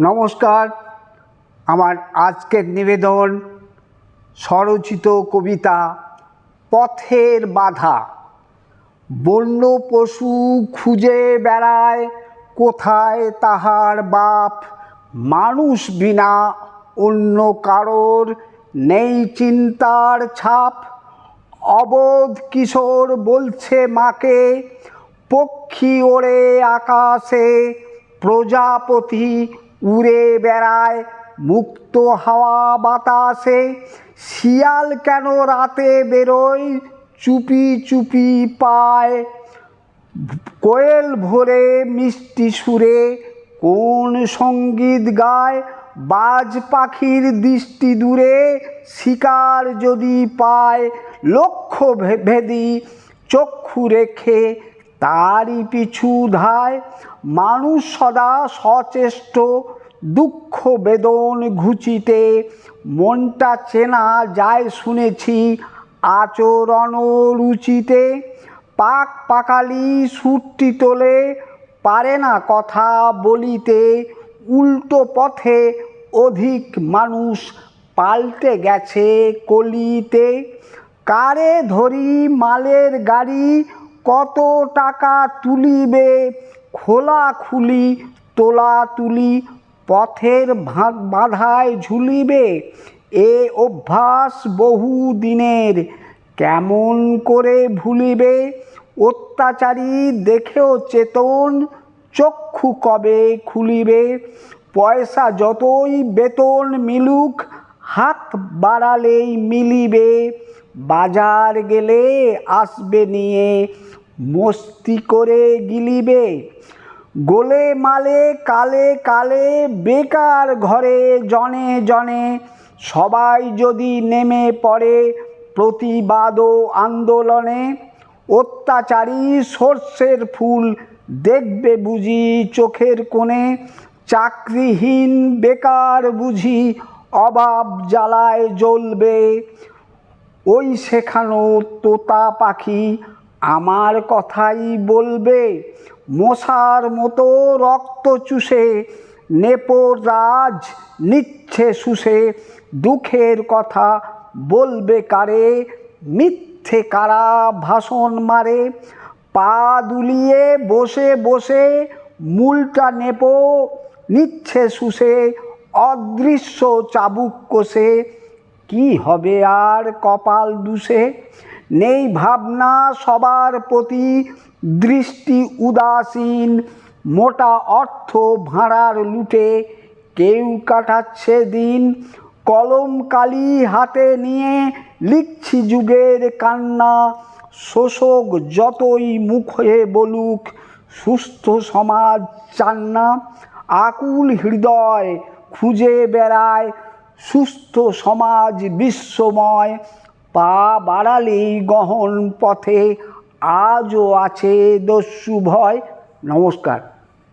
নমস্কার। আমার আজকের নিবেদন স্বরচিত কবিতা পথের বাধা। বন্য পশু খুঁজে বেড়ায়, কোথায় তাহার বাপ? মানুষ বিনা অন্য কারোর নেই চিন্তার ছাপ। অবোধ কিশোর বলছে মাকে, পক্ষী ওড়ে আকাশে, প্রজাপতি উড়ে বেড়ায় মুক্ত হাওয়া বাতাসে। শিয়াল কেন রাতে বেরোয়? চুপি চুপি পায়। কোয়েল ভোরে মিষ্টি সুরে কোন সংগীত গায়? বাজ পাখির দৃষ্টি দূরে শিকার যদি পায়। লক্ষ্য ভেদি চক্ষু রেখে তারই পিছু ধায়। মানুষ সদা সচেষ্ট দুঃখ বেদন ঘুচিতে, মনটা চেনা যায় শুনেছি আচরণ রুচিতে। পাক পাকালি সুরটি তোলে, পারে না কথা বলিতে। উল্টো পথে অধিক মানুষ পাল্টে গেছে কলিতে। কারে ধরি মালের গাড়ি, কত টাকা তুলিবে? খোলা খুলি, তোলা তুলি পথের বাধায় ঝুলিবে এ অভ্যাস বহু দিনের কেমন করে ভুলিবে? অত্যাচারী দেখেও চেতন চক্ষু কবে খুলিবে? পয়সা যতই বেতন মিলুক, হাত বাড়ালেই মিলিবে। বাজার গেলে আসবে নিয়ে, মস্তি করে গিলিবে। গোলে, মালে, কালে কালে, বেকার ঘরে, জনে জনে, সবাই যদি নেমে পড়ে প্রতিবাদ আন্দোলনে, অত্যাচারী সর্ষের ফুল দেখবে বুঝি চোখের কোণে, চাকরিহীন বেকার বুঝি অভাব জ্বালায় জ্বলবে। ওই শেখানো তোতা পাখি আমার কথাই বলবে। মশার মতো রক্ত চুষে নেপরাজ নিচ্ছে শুষে। দুঃখের কথা বলবে কারে? মিথ্যে কারা ভাষণ মারে? পা দুলিয়ে বসে বসে মূলটা নেপো, নিচ্ছে শুষে, অদৃশ্য চাবুক কষে। কি হবে আর কপাল দুষে? নেই ভাবনা সবার প্রতি দৃষ্টি উদাসীন, মোটা অর্থ ভাঁড়ার লুটে কেউ কাটাচ্ছে দিন। কলম কালি হাতে নিয়ে লিখছি যুগের কান্না। শোষক যতই মুখে বলুক, সুস্থ সমাজ চান না। আকুল হৃদয় খুঁজে বেড়ায়, সুস্থ সমাজ বিশ্বময়। পা বাড়ালেই গহন পথে আজও আছে দস্যু ভয়। নমস্কার।